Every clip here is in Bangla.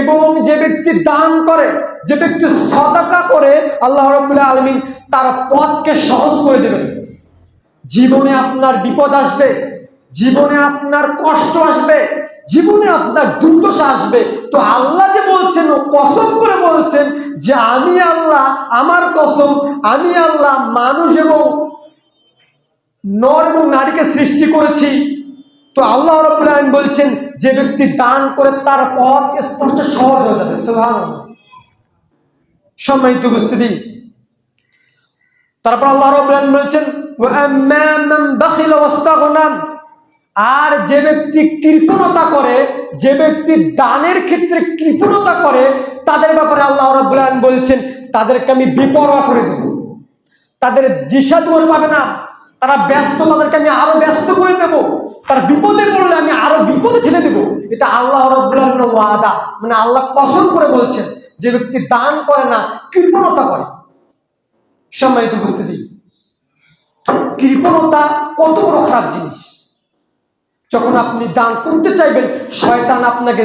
এবং যে ব্যক্তি দান করে, যে ব্যক্তি সদাকা করে, আল্লাহ রাব্বুল আলমিন তার পথকে সহজ করে দেবেন। জীবনে আপনার বিপদ আসবে, জীবনে আপনার কষ্ট আসবে, জীবনে আপনার দুর্দশা আসবে। তো আল্লাহ যে বলছেন, ও কসম করে বলছেন যে আমি আল্লাহ, আমার কসম, আমি আল্লাহ মানুষ এবং নর এবং নারীকে সৃষ্টি করেছি। তো আল্লাহ আলামিন বলছেন, যে ব্যক্তি দান করে তার পথ স্পষ্ট সহজ হয়ে যাবে। সুবহানাল্লাহ। সম্মানিত উপস্থিতি। তারপর আল্লাহ আলামিন বলছেন আর যে ব্যক্তি কৃপণতা করে, যে ব্যক্তি দানের ক্ষেত্রে কৃপণতা করে, তাদের ব্যাপারে আল্লাহ আলামিন বলছেন, তাদেরকে আমি বিপরোয়া করে দেব। তাদের দিশা দোয়ার পাবে না। তারা ব্যস্ত, তাদেরকে আমি আরও ব্যস্ত করে দেব। তার বিপদে পড়লে আমি আরও বিপদে ঠেলে দেব। এটা আল্লাহ ওয়াদা। মানে আল্লাহ কসম করে বলছেন যে ব্যক্তি দান করে না, কৃপণতা করে। সম্মানিত উপস্থিতি, কৃপণতা কত বড় খারাপ জিনিস। যখন আপনি দান করতে চাইবেন, শয়তান আপনাকে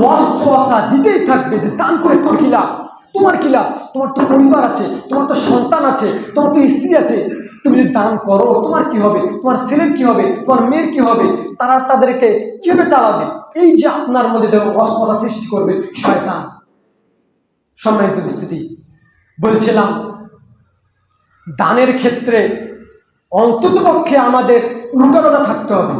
ওয়াসওয়াসা দিতেই থাকবে যে দান করে তোর কি লাভ? তোমার কি লাভ? তোমার তো পরিবার আছে, তোমার তো সন্তান আছে, তোমার তো স্ত্রী আছে। তুমি যদি দান করো, তোমার কি হবে? তোমার ছেলের কি হবে? তোমার মেয়ের কি হবে? তারা তাদেরকে কীভাবে চালাবে? এই যে আপনার মধ্যে যখন ওয়াসওয়াসা সৃষ্টি করবে, শয়তান। সম্মানিত উপস্থিতি, বলছিলাম, দানের ক্ষেত্রে অন্ততপক্ষে আমাদের উল্টাটা থাকতে হবে।